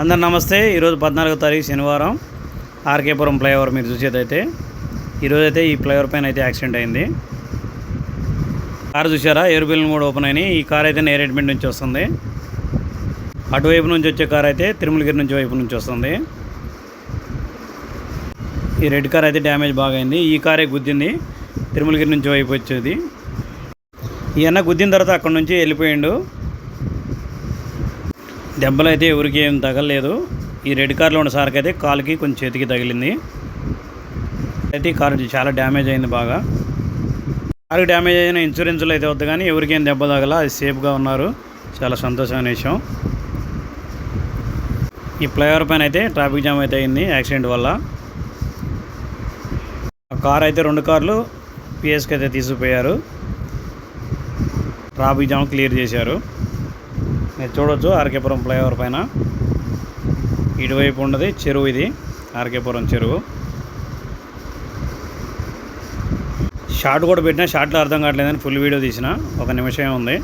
అందరు నమస్తే. ఈరోజు పద్నాలుగో తారీఖు శనివారం. ఆర్కేపురం ఫ్లైఓవర్ మీరు చూసేదైతే. ఈరోజైతే ఈ ఫ్లైఓవర్ పైన అయితే యాక్సిడెంట్ అయింది. కారు చూసారా ఎయిర్ బిల్లు కూడా ఓపెన్ అయినాయి. ఈ కార్ అయితే నేరేడ్మెంట్ నుంచి వస్తుంది. అటువైపు నుంచి వచ్చే కార్ అయితే తిరుమలగిరి నుంచి వైపు నుంచి వస్తుంది. ఈ రెడ్ కార్ అయితే డ్యామేజ్ బాగైంది ఈ కారే గుద్దింది. తిరుమలగిరి నుంచి వైపు వచ్చేది. ఈయన గుద్దిన తర్వాత అక్కడ నుంచి వెళ్ళిపోయిండు. దెబ్బలు అయితే ఎవరికి ఏం తగలలేదు ఈ రెడ్ కార్లో ఉన్న సార్కి అయితే కాలుకి కొంచెం చేతికి తగిలింది. అయితే ఈ కారు చాలా డ్యామేజ్ అయింది బాగా. కారు డ్యామేజ్ అయిన ఇన్సూరెన్స్లో అయితే వద్దు కానీ ఎవరికి దెబ్బ తగల అది సేఫ్గా ఉన్నారు. చాలా సంతోషమైన విషయం. ఈ ఫ్లైఓవర్ పైన అయితే ట్రాఫిక్ జామ్ అయితే అయింది యాక్సిడెంట్ వల్ల. ఆ కార్ అయితే రెండు కార్లు పిఎస్కి అయితే తీసుకుపోయారు. ట్రాఫిక్ జామ్ క్లియర్ చేశారు. మీరు చూడొచ్చు ఆర్కేపురం ఫ్లైఓవర్ పైన. ఇటువైపు ఉన్నది చెరువు ఇది ఆర్కేపురం చెరువు. షార్ట్ కూడా పెట్టినా షార్ట్లో అర్థం కావట్లేదని ఫుల్ వీడియో తీసిన ఒక నిమిషమే ఉంది.